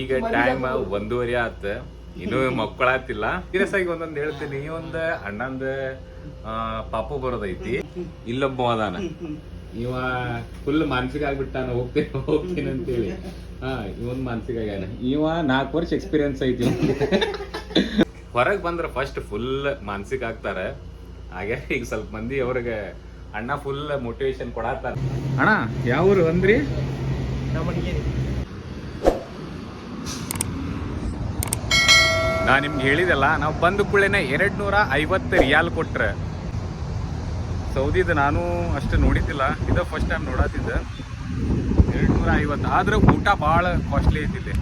ಈಗ ಟೈಮ್ ಒಂದೂವರೆ ಆತ. ಇನ್ನು ಮಕ್ಕಳಾತಿಲ್ಲ. ಸೀರಿಯಸ್ ಆಗಿ ಒಂದೊಂದು ಹೇಳ್ತೀನಿ. ಒಂದ್ ಅಣ್ಣಂದ ಪಾಪ ಪಾಪು ಬರೋದೈತಿ. ಇಲ್ಲೊಬ್ಬ ಅದಾನ. ಇವ ಫುಲ್ ಮಾನಸಿಕ ಆಗ್ಬಿಟ್ಟಾನ ಹೋಗ್ತೇನೆ ಹೋಗ್ತೀನಿ ಅಂತೇಳಿ. ಹಾ ಇವನ್ ಮಾನಸಿಕ ಆಗ್ಯಾನ ಇವ ನಾಲ್ಕು ವರ್ಷ ಎಕ್ಸ್ಪೀರಿಯನ್ಸ್ ಐತಿ ಹೊರಗ್ ಬಂದ್ರ ಫಸ್ಟ್ ಫುಲ್ ಮಾನಸಿಕ ಆಗ್ತಾರ. ಹಾಗೆ ಈಗ ಸ್ವಲ್ಪ ಮಂದಿ ಅವ್ರಿಗೆ ಅಣ್ಣ ಫುಲ್ ಮೋಟಿವೇಶನ್ ಕೊಡತ್ತಾರ ಅಣ್ಣ ಯಾವ ಊರು ಅಂದ್ರಿ ನಾ ನಿಮ್ಗೆ ಹೇಳಿದೆಲ್ಲ, ನಾವು ಬಂದ ಕೂಡಲೇ ಎರಡು ನೂರ ಐವತ್ತು ರಿಯಾಲ್ ಕೊಟ್ರೆ. ಸೌದಿದು ನಾನು ಅಷ್ಟು ನೋಡಿದ್ದಿಲ್ಲ, ಇದು ಫಸ್ಟ್ ಟೈಮ್ ನೋಡತ್ತಿದ್ದೆ ಎರಡು ನೂರ ಐವತ್ತು, ಆದ್ರೆ ಊಟ ಭಾಳ ಕಾಸ್ಟ್ಲಿ ಐತಿಲ್ಲಿ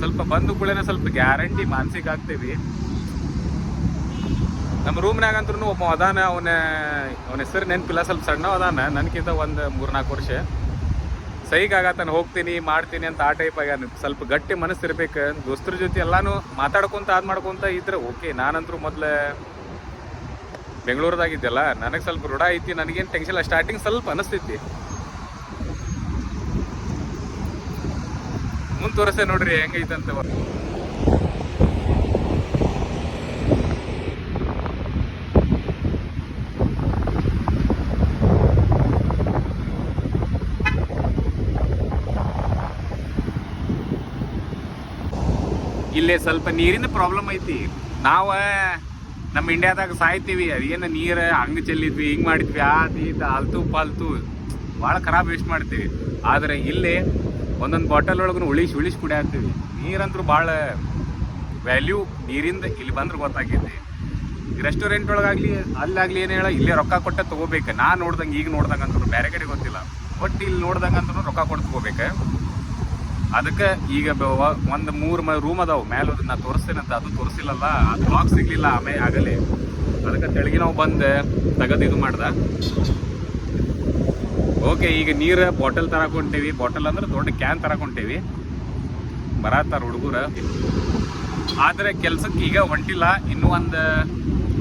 ಸ್ವಲ್ಪ ಬಂದ ಕೂಡಲೇ ಸ್ವಲ್ಪ ಗ್ಯಾರಂಟಿ ಮಾನಸಿಕ ಆಗ್ತೀವಿ. ನಮ್ಮ ರೂಮ್ನಾಗ ಅಂದ್ರೂ ಒಬ್ಬ ಅದಾನ, ಅವನ ಅವನ ಹೆಸರು ನೆನಪಿಲ್ಲ, ಸ್ವಲ್ಪ ಸಣ್ಣ ಅದಾನ ನನಗಿಂತ ಒಂದು ಮೂರ್ನಾಲ್ಕು ವರ್ಷ. ಸೈಗಾಗತ್ತಾನ ಹೋಗ್ತೀನಿ, ಮಾಡ್ತೀನಿ ಅಂತ ಆ ಟೈಪ್ ಆಗ್ಯಾನ ಸ್ವಲ್ಪ ಗಟ್ಟಿ ಮನಸ್ಸು ಇರ್ಬೇಕು ದೋಸ್ತರ ಜೊತೆ ಎಲ್ಲಾನು ಮಾತಾಡ್ಕೊಂತ ಅದು ಮಾಡ್ಕೊಂತ ಇದ್ರೆ ಓಕೆ ನಾನಂತರೂ ಮೊದ್ಲ ಬೆಂಗಳೂರದಾಗಿದ್ದೆಲ್ಲ, ನನಗೆ ಸ್ವಲ್ಪ ರೂಢ ಐತಿ, ನನಗೇನು ಟೆನ್ಷನ್ ಸ್ಟಾರ್ಟಿಂಗ್ ಸ್ವಲ್ಪ ಅನಿಸ್ತೈತಿ. ಮುಂದೆ ತೋರಿಸ್ತೇನೆ ನೋಡ್ರಿ ಹೆಂಗೈತಂತ. ಇಲ್ಲೇ ಸ್ವಲ್ಪ ನೀರಿನ ಪ್ರಾಬ್ಲಮ್ ಐತಿ. ನಾವ ನಮ್ಮ ಇಂಡಿಯಾದಾಗ ಸಾಯ್ತೀವಿ ಅದೇನು ನೀರು ಹಂಗೆ ಚೆಲ್ಲಿದ್ವಿ, ಹಿಂಗೆ ಮಾಡಿದ್ವಿ ಅದು ಇದು ಅಲ್ತು ಪಾಲ್ತು ಭಾಳ ಖರಾಬ್ ವೇಸ್ಟ್ ಮಾಡ್ತೀವಿ. ಆದರೆ ಇಲ್ಲಿ ಒಂದೊಂದು ಬಾಟಲ್ ಒಳಗೂ ಉಳಿಸಿ ಉಳಿಸಿ ಕುಡಿಯಾಕ್ತೀವಿ ನೀರಂತರೂ ಭಾಳ ವ್ಯಾಲ್ಯೂ ನೀರಿಂದ ಇಲ್ಲಿ ಬಂದ್ರೆ ಗೊತ್ತಾಗೈತಿ. ರೆಸ್ಟೋರೆಂಟ್ ಒಳಗಾಗ್ಲಿ, ಅಲ್ಲಾಗಲಿ ಏನು ಹೇಳ, ಇಲ್ಲೇ ರೊಕ್ಕ ಕೊಟ್ಟ ತೊಗೋಬೇಕು. ನಾ ನೋಡ್ದಂಗೆ, ಈಗ ನೋಡ್ದಂಗೆ ಅಂತೂ ಬೇರೆ ಕಡೆ ಗೊತ್ತಿಲ್ಲ. ಬಟ್ ಇಲ್ಲಿ ನೋಡ್ದಂಗೆ ಅಂತೂ ರೊಕ್ಕ ಕೊಟ್ಟು ತಗೋಬೇಕು. ಅದಕ್ಕೆ ಈಗ ಒಂದು ಮೂರು ಮೂರ್ ರೂಮ್ ಅದಾವ. ಮೇಲೆ ನಾ ಅಂತ. ಅದು ತೋರಿಸಿಲ್ಲಲ್ಲ. ಅದು ಬ್ಲಾಕ್ ಸಿಗಲಿಲ್ಲ. ಆಮೇಲೆ ಆಗಲಿ. ಅದಕ್ಕೆ ತೆಳಗಿ ನಾವು ಬಂದು. ತೆಗೆದು ಇದು ಮಾಡ್ದೆ. ಓಕೆ ಈಗ ನೀರು ಬಾಟಲ್ ತರಕೊಂಟೇವಿ ಬಾಟಲ್ ಅಂದ್ರೆ ದೊಡ್ಡ ಕ್ಯಾನ್ ತರಕೊಂಟೇವಿ ಬರತ್ತಾರ ಹುಡುಗರು. ಆದ್ರೆ ಕೆಲ್ಸಕ್ಕೆ ಈಗ ಹೊಂಟಿಲ್ಲ. ಇನ್ನೂ ಒಂದು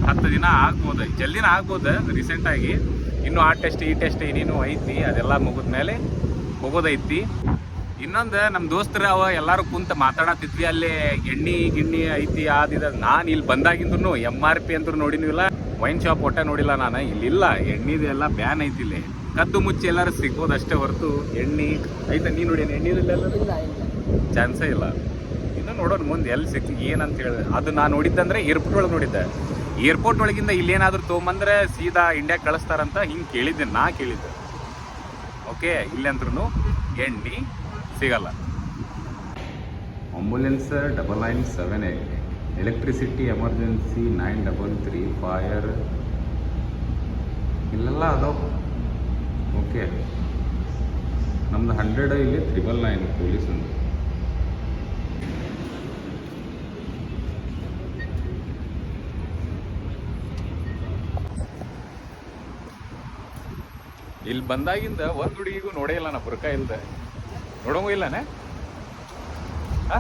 ಹತ್ತು ದಿನ ಆಗ್ಬೋದು. ಜಲ್ದಿನ ಆಗ್ಬೋದು ರೀಸೆಂಟ್ ಆಗಿ. ಇನ್ನು ಆ ಟೆಸ್ಟ್ ಈ ಟೆಸ್ಟ್ ಏನೇನು ಐತಿ, ಅದೆಲ್ಲ ಮುಗಿದ್ಮೇಲೆ ಹೋಗೋದೈತಿ. ಇನ್ನೊಂದು ನಮ್ಮ ದೋಸ್ತರ ಅವ ಎಲ್ಲಾರು ಕುಂತ ಮಾತಾಡತ್ತಿದ್ವಿ ಅಲ್ಲಿ ಎಣ್ಣೆ ಗಿಣ್ಣಿ ಐತಿ ಆದಿದ ನಾನು ಇಲ್ಲಿ ಬಂದಾಗಿಂದ್ರು ಎಂ ಆರ್ ಪಿ ಅಂತೂ ನೋಡಿನಿಲ್ಲ ವೈನ್ ಶಾಪ್ ಒಟ್ಟ ನೋಡಿಲ್ಲ ನಾನು. ಇಲ್ಲಿಲ್ಲ ಎಣ್ಣಿದು ಎಲ್ಲ ಬ್ಯಾನ್ ಐತಿ ಇಲ್ಲಿ. ಕದ್ದು ಮುಚ್ಚಿ ಎಲ್ಲರೂ ಸಿಗ್ಬೋದು ಅಷ್ಟೇ ಹೊರತು. ಎಣ್ಣೆ ಐತ ನೀ ನೋಡಿ ಎಣ್ಣೆದಿಲ್ಲ ಚಾನ್ಸೇ ಇಲ್ಲ. ಇನ್ನು ನೋಡೋಣ ಮುಂದೆ ಎಲ್ಲಿ ಸಿಕ್ ಏನಂತ ಹೇಳಿದೆ ಅದು ನಾನು ನೋಡಿದ್ದಂದ್ರೆ ಏರ್ಪೋರ್ಟ್ ಒಳಗೆ ನೋಡಿದ್ದೆ. ಏರ್ಪೋರ್ಟ್ ಒಳಗಿಂದ ಇಲ್ಲೇನಾದ್ರೂ ತೊಗೊಂಬಂದ್ರೆ ಸೀದಾ ಇಂಡಿಯಾ ಕಳಿಸ್ತಾರಂತ ಹಿಂಗೆ ಕೇಳಿದ್ದೆ ನಾ ಕೇಳಿದ್ದೆ. ಓಕೆ ಇಲ್ಲಂದ್ರೂ ಎಣ್ಣೆ ಸಿಗಲ್ಲ. Ambulance double nine seven eight electricity emergency nine double three fire ಇಲ್ಲೆಲ್ಲ ಅದಾವ ಓಕೆ. ನಮ್ದು ಹಂಡ್ರೆಡ್ ಇಲ್ಲಿ ತ್ರಿಬಲ್ ನೈನ್ ಪೊಲೀಸ್ ಒಂದು. ಇಲ್ಲಿ ಬಂದಾಗಿಂದ ಒಂದು ಹುಡುಗಿಗೂ ನೋಡೇ ಇಲ್ಲ ನಾ ಬುರ್ಕ ಇಲ್ದೆ. ನೋಡೋಂಗೂ ಇಲ್ಲನೆ ಆ?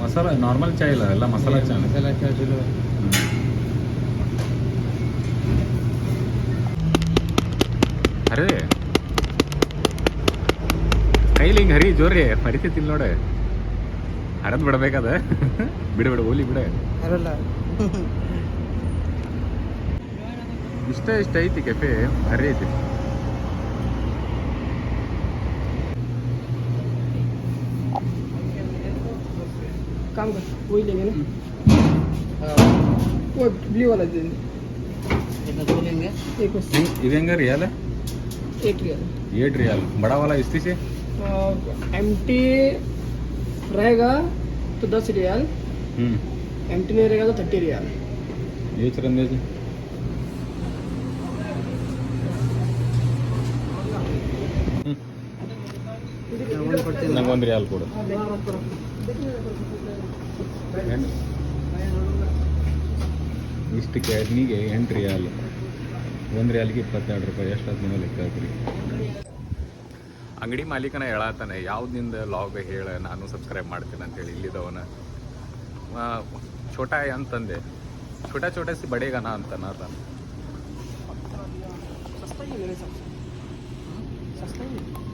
ಮಸಾಲ ನಾರ್ಮಲ್ ಚಾಯ್ ಇಲ್ಲ ಎಲ್ಲ ಮಸಾಲ ಚಾ ಮಸಾಲ ಚಾ ಚಲೋ. ಅರೆ. ಕೈಲಿ ಹಿಂಗೆ ಹರಿ ಜೋರಿ ಇಲ್ಲ ನೋಡೆ. ಹರದ್ ಬಿಡಬೇಕಾದ. ಬಿಡ ಬಿಡ ಓಲಿ ಬಿಡ. ಹರಲ್ಲ. ಇಷ್ಟ ಇಷ್ಟ ಐತಿ ಕೆಫೆ ಹರಿ ಐತಿ. काम कर वही लेंगे ना वो ब्लू वाला दे देंगे लेंगे एक बस ಇದು ಹೆಂಗ ರಿಯಾಲ एक real eight riyal ಬಡಾವಾಲ ಇಸ್ತಿಸಿ M T रहेगा तो दस रियाल ಹ್ಞೂ एम टी नहीं रहेगा तो थर्टी रियाल ಏಚ್ ರಂದೇಜ್ ಒಂದು ಕೊಡ್ತೀನಿ ನಂಗೆ ಒಂದು ರಿಯಾಲ್ ಕೊಡು ಇಷ್ಟು ಕ್ಯಾಡ್ನಿಗೆ ಎಂಟು ರಿಯಾಲ್ ಒಂದು ರಿಯಾಲ್ಗೆ ಇಪ್ಪತ್ತೆರಡು ರೂಪಾಯಿ ಎಷ್ಟು ಹದಿನೈದು ಲೆಕ್ಕ ಹಾಕ್ರಿ ಅಂಗಡಿ ಮಾಲೀಕನ ಹೇಳತ್ತಾನೆ ಯಾವ್ದಿಂದ ಲಾಗ್ ಹೇಳ ನಾನು ಸಬ್ಸ್ಕ್ರೈಬ್ ಮಾಡ್ತೀನಿ ಅಂತೇಳಿ ಇಲ್ಲಿದ್ದವನ ಛೋಟಾ ಅಂತಂದೆ. ಛೋಟಾ ಛೋಟಾ ಸಿ ಬಡೇಗನ ಅಂತ ನಾನು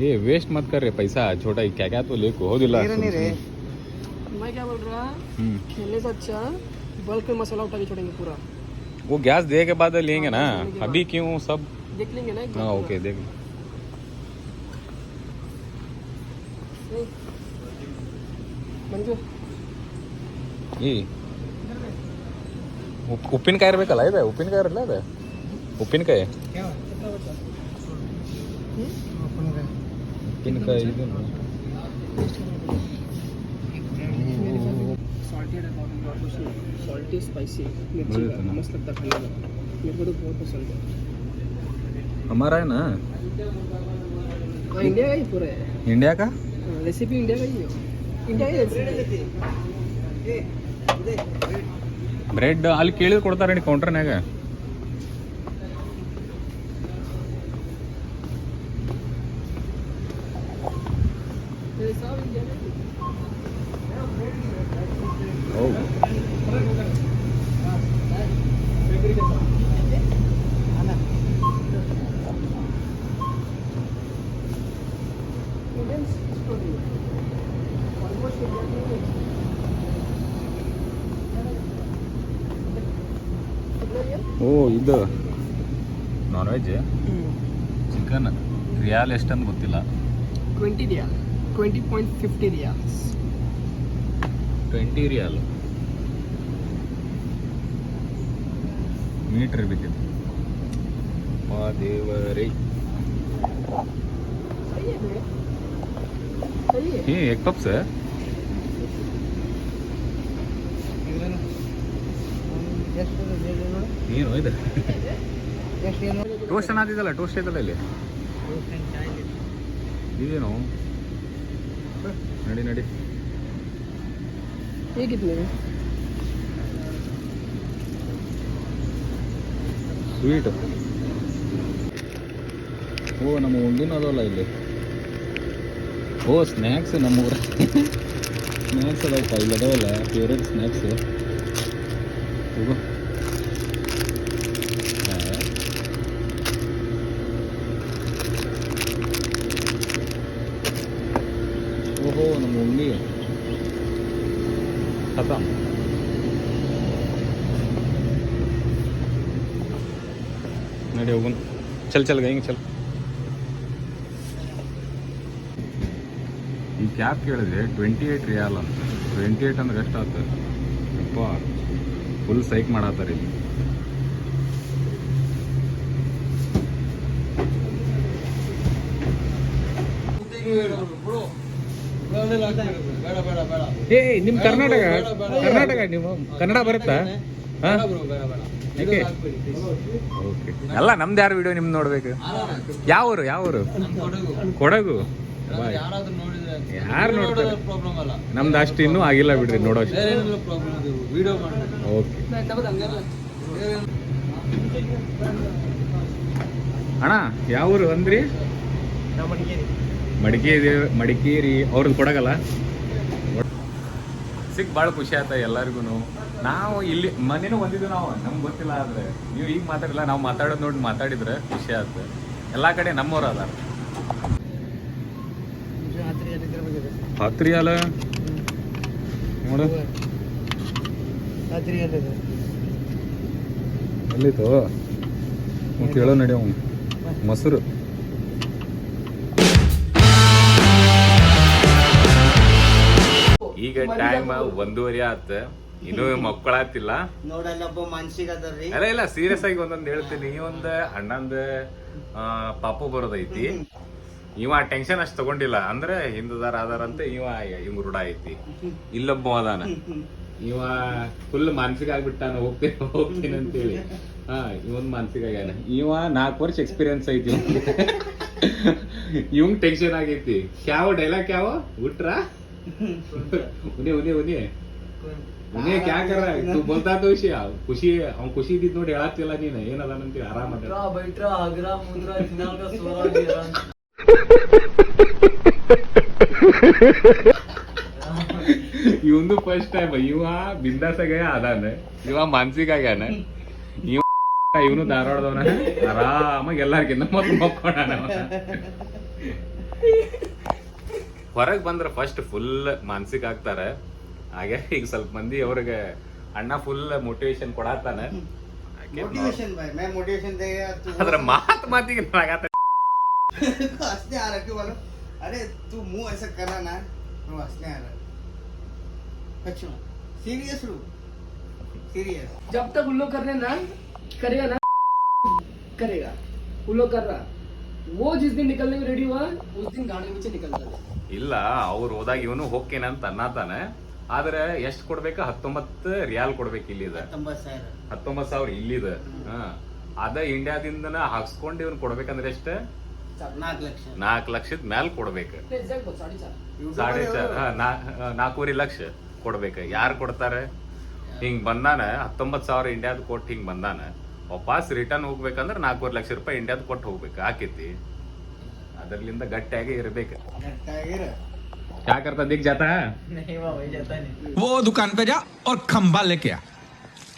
ಏ ವೇಸ್ಟ್ ಮತ್ ಪೈಸಾ. ಛೋಟ ಈ ಕ್ಯಾಕ್ಯಾತ್ ತೋ ಲೇಕು मैं क्या बोल रहा हम्म खेलने से अच्छा बल्क में मसाला उठा के छोड़ेंगे पूरा वो गैस दे के बाद लेंगे ना अभी क्यों सब देख लेंगे ना एक बार हाँ पूरा। ओके देख नहीं। ಮಂಜು ಈ ಉಪ್- ಉಪ್ಪಿನಕಾಯಿ ಇರ್ಬೇಕಲ್ಲ ಇದೆ ಉಪ್ಪಿನಕಾಯಿ ಇರಲ್ಲ ಇದೆ ಉಪ್ಪಿನಕಾಯಿ ಉಪ್ಪಿನಕಾಯಿ ಇದು सॉल्टेड है बहुत बहुत कुछ नहीं सॉल्टी स्पाइसी मिर्ची बढ़िया का था ना? मस्त लगता है खाने में मेरे को तो बहुत पसंद है हमारा है ना हाँ इंडिया का ही पूरा है इंडिया का रेसिपी इंडिया का ही है इंडिया का ही रेसिपी ಬ್ರೆಡ್ ಅಲ್ಲಿ ಕೇಳಿದ್ ಕೊಡ್ತಾರೇನು ಕೌಂಟರ್ನಾಗ ಓ ಇದು. Non veg chicken. ರಿಯಾಲ್ ಎಷ್ಟನ್ನು ಗೊತ್ತಿಲ್ಲ. Twenty riyal twenty point fifty riyals twenty riyal metre ಇರ್ಬೇಕಿತ್ತು ಪಾ ದೇವರೇ सही है भैया सही है ಏ ಎಗ್ ಪಪ್ಸ್ ಏನು ಇದು ಟೋಸ್ಟ್ ಚೆನ್ನಾಗಿದ್ದಲ್ಲ ಟೋಸ್ಟ್ ಐತಲ್ಲ ಇಲ್ಲಿ ಇದೇನು ನಡಿ ನಡಿ. ಹೇಗಿದ್ಲಿ? ಸ್ವೀಟ್ ಓ ನಮ್ಮ ಒಂದಿನ ಅದಲ್ಲ ಇಲ್ಲಿ. ಓ ಸ್ನ್ಯಾಕ್ಸ್ ನಮ್ಮ ಊರ ಸ್ನ್ಯಾಕ್ಸ್ ಅದಾವಪ್ಪ ಇಲ್ಲದವಲ್ಲ ಫೇವ್ರೇಟ್ ಸ್ನ್ಯಾಕ್ಸ್ ಹೋಗೋ. ಖತಮ್ ನಡಿ ಹೋಗುನ್. ಚಲ್ ಚಲ್ ಹಿಂಗೆ ಚಲ್. ಈ ಕ್ಯಾಬ್ ಕೇಳಿದ್ರೆ ಟ್ವೆಂಟಿ ಏಯ್ಟ್ ರಿಯಾಲ್ ಅಂತ. ಟ್ವೆಂಟಿ ಏಯ್ಟ್ ಅಂದ್ರೆ ಎಷ್ಟು ಆಗ್ತದೆ? ಅಪ್ಪ ಫುಲ್ ಸೈಕ್ ಮಾಡತ್ತಾರೆ ಇಲ್ಲಿ. ಏ ನಿಮ್ ಕರ್ನಾಟಕ ಕರ್ನಾಟಕ ನೀವು? ಕನ್ನಡ ಬರುತ್ತಾ? ಓಕೆ ಅಲ್ಲ ನಮ್ದು ಯಾರು ವಿಡಿಯೋ ನಿಮ್ ನೋಡ್ಬೇಕು? ಯಾವ ಊರು ಯಾವ ಊರು? ಕೊಡಗು. ಯಾರು ನೋಡ್ತಾರೆ? ನಮ್ದು ಅಷ್ಟು ಇನ್ನೂ ಆಗಿಲ್ಲ ಬಿಡ್ರಿ ನೋಡೋಕೆ ಅಣ್ಣ ಯಾವ ಊರು ಅಂದ್ರಿ? ಮಡಿಕೇರಿ ಮಡಿಕೇರಿ ಅವ್ರದ್ದು ಕೊಡಗಲ್ಲ. ಸಿಕ್ ಭಾಳ ಖುಷಿ ಆಯ್ತ ಎಲ್ಲರಿಗೂ ನಾವು ಇಲ್ಲಿ ಮನೇನು ಬಂದಿದ್ದು ನಾವು ನಮ್ಗೆ ಗೊತ್ತಿಲ್ಲ ಆದ್ರೆ. ನೀವು ಈಗ ಮಾತಾಡಿಲ್ಲ ನಾವು ಮಾತಾಡೋದು ನೋಡಿ ಮಾತಾಡಿದ್ರೆ ಖುಷಿ ಆಯ್ತು ಎಲ್ಲ ಕಡೆ ನಮ್ಮವ್ರು ಅದಾರ. ಹತ್ತು ಅಲ್ಲ ನೋಡು. ಎಲ್ಲಿತ್ತು? ಕೇಳೋ ಹೇಳೋ ಮೊಸರು. ಈಗ ಟೈಮ್ ಒಂದೂವರೆ ಆತ. ಇನ್ನೂ ಮಕ್ಕಳಾತಿಲ್ಲ. ನೋಡಲ್ಲ ಒಬ್ಬ ಮನ್ಸಿಗೆ ಅದರ್ರಿ ಅಲ್ಲ ಇಲ್ಲ ಸೀರಿಯಸ್ ಆಗಿ ಒಂದೊಂದು ಹೇಳ್ತೀನಿ. ಈ ಒಂದ್ ಅಣ್ಣಂದ ಪಾಪು ಬರೋದೈತಿ. ಇವ ಟೆನ್ಷನ್ ಅಷ್ಟು ತಗೊಂಡಿಲ್ಲ. ಅಂದ್ರೆ ಹಿಂದದಾರ ಆಧಾರ ಅಂತ ಇವ ಇವ್ ರೂಢ ಐತಿ. ಇಲ್ಲೊಬ್ಬ ಅದಾನ. ಇವ ಫುಲ್ ಮಾನಸಿಕ ಆಗ್ಬಿಟ್ಟಾನ ಹೋಗ್ತೀನಿ ಹೋಗ್ತೀನಿ ಅಂತೇಳಿ. ಹಾ ಇವನ್ ಮಾನಸಿಕ ಆಗ್ಯಾನ. ಇವ ನಾಲ್ಕು ವರ್ಷ ಎಕ್ಸ್ಪೀರಿಯನ್ಸ್ ಐತಿ. ಇವಂಗ್ ಟೆನ್ಷನ್ ಆಗೈತಿ. ಕ್ಯಾವ ಡೈಲಾಗ್ ಕ್ಯಾವ? ಬಿಟ್ರ ಉನಿ ಉನಿ ಉನಿ उन्हें क्या कर रहा है तू बोलता तो विषय ಖುಷಿ ಅವ್ನ್ ಖುಷಿ ಇದ್ದಿದ್ ನೋಡಿ ಹೇಳತ್ತಿಲ್ಲ ನೀನು ಏನದಾನಂತೀವಿ ಆರಾಮ ಅದ बैठरा बैठरा आगरा मुद्रा फिनाल का स्वराज ईरान ಇವಂದು ಫಸ್ಟ್ ಟೈಮ್ ಇವ ಬಿಂದಾಸಾಗ ಅದಾನ ಇವ ಮಾನಸಿಕ ಆಗ್ಯಾನ ಇವ ಇವನು ಧಾರವಾಡದವನ ಆರಾಮಾಗಿ ಎಲ್ಲಾರ್ಗಿಂತ ಮೊದ್ಲು ಮಕ್ಕೊಂಡಾನ ಹೊರಗೆ ಬಂದ್ರೆ ಫಸ್ಟ್ ಫುಲ್ ಮಾನಸಿಕ ಆಗ್ತಾರೆ. ಹಾಗೆ ಈಗ ಸ್ವಲ್ಪ ಮಂದಿ ಅವ್ರಿಗೆ ಅಣ್ಣ ಫುಲ್ ಮೋಟಿವೇಶನ್ ಕೊಡತ್ತಾನೆ ಅದ್ರ ಮಾತ್ ಮಾತಿಗೆ ನಾಗಾತ ಅಷ್ಟೇ ಆರಕ್ಕೆ ಬರೋ ಅರೆ ತೂ ಮೂ ಐಸ ಕರಣ ನಾವು ಅಷ್ಟೇ ಆರ ಕಚ್ಚು. ಸೀರಿಯಸ್ ರು. ಸೀರಿಯಸ್ ಜಬ್ ತಕ್ ಉಲ್ಲೋ ಕರ್ನೆ ನಾ ಕರೆಯಾ. ನಾ ಕರೆಗಾ ಉಲ್ಲೋ ಕರ್ ना करेगा उन लोग कर रहा वो जिस दिन निकलने में रेडी हुआ उस दिन गाड़ी में से निकल जाता ಇಲ್ಲ ಅವ್ರು ಹೋದಾಗ ಇವನು ಹೋಗ್ತೇನಂತ ಅನ್ನತಾನ ಆದ್ರೆ ಎಷ್ಟ್ ಕೊಡ್ಬೇಕ ಹತ್ತೊಂಬತ್ತು ರಿಯಾಲ್ ಕೊಡ್ಬೇಕು ಇಲ್ಲಿದ ಹತ್ತೊಂಬತ್ತು ಸಾವಿರ ಹತ್ತೊಂಬತ್ ಸಾವಿರ ಇಲ್ಲಿದ ಹಾ ಅದ ಇಂಡಿಯಾದಿಂದನ ಹಾಕ್ಸ್ಕೊಂಡ್ ಇವ್ನ್ ಕೊಡ್ಬೇಕಂದ್ರೆ ಎಷ್ಟ ನಾಲ್ಕು ಲಕ್ಷ ನಾಲ್ಕು ಲಕ್ಷ ನಾಲ್ಕ್ ಲಕ್ಷದ ಮ್ಯಾಲ್ ಕೊಡ್ಬೇಕು एग्जैक्ट बोल साढ़े चार ಸಾಡೆ ಚಾರ್ ಹಾ, ನಾ- ನಾಲ್ಕೂವರೆ ಲಕ್ಷ ಕೊಡ್ಬೇಕು ಯಾರು ಕೊಡ್ತಾರೆ ಹಿಂಗ್ ಬಂದಾನ ಹತ್ತೊಂಬತ್ ಸಾವಿರ ಇಂಡಿಯಾದ ಕೊಟ್ಟು ಹಿಂಗ್ ಬಂದಾನ ವಾಪಸ್ ರಿಟರ್ನ್ ಹೋಗ್ಬೇಕಂದ್ರೆ ನಾಲ್ಕೂವರೆ ಲಕ್ಷ ರೂಪಾಯಿ ಇಂಡಿಯಾದ ಕೊಟ್ಟು ಹೋಗ್ಬೇಕು ಆಕೈತಿ ಅದರ್ಲಿಂದ ಗಟ್ಟಿಯಾಗಿ ಇರ್ಬೇಕು ಗಟ್ಟಾಗಿರ क्या करता दिख जाता है नहीं बाबा जाता नहीं वो दुकान पे जा और खंबा लेके आ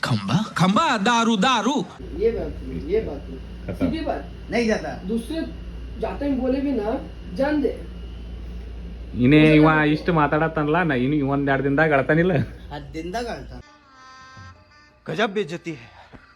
खंबा खंबा दारू दारू ये बात हुई, ये बात हुई। खत्म। सीधी बात नहीं जाता दूसरे जाते हैं बोले भी ना जान दे ಇನ್ನೇ ಇವ ಇಷ್ಟು ಮಾತಾಡತ್ತಲ್ಲ ನಾ ಇನ್ನು ಒಂದ್ ಎರಡ್ ದಿನದಾಗ ಅಳ್ತಾನಿಲ್ಲ ಹದ್ದಿಂದ ಕಳ್ತಾನ गजब बेइज्जती है ನನಗೆ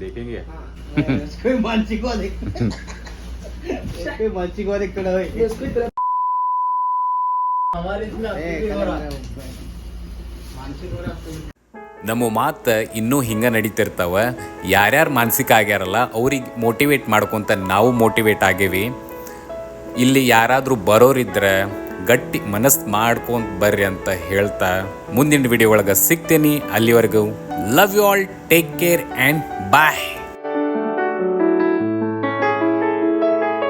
ದೇಖಂಗೆ हाँ कोई मानसिक को देख कोई मानसिक को देख खड़ा मैं है उसको ही तरह हमारे इसमें मानसिक हो रहा है ನಮ್ಮ ಮಾತು ಇನ್ನೂ ಹಿಂಗೆ ನಡೀತಿರ್ತಾವ ಯಾರ್ಯಾರು ಮಾನಸಿಕ ಆಗ್ಯಾರಲ್ಲ ಅವ್ರಿಗೆ ಮೋಟಿವೇಟ್ ಮಾಡ್ಕೊಂತ ನಾವು ಮೋಟಿವೇಟ್ ಆಗೇವಿ ಇಲ್ಲಿ ಯಾರಾದರೂ ಬರೋರಿದ್ರೆ ಗಟ್ಟಿ ಮನಸ್ಸು ಮಾಡ್ಕೊಂತ ಬರ್ರಿ ಅಂತ ಹೇಳ್ತಾ ಮುಂದಿನ ವಿಡಿಯೋ ಒಳಗೆ ಸಿಗ್ತೀನಿ. ಅಲ್ಲಿವರೆಗೂ love you all take care and bye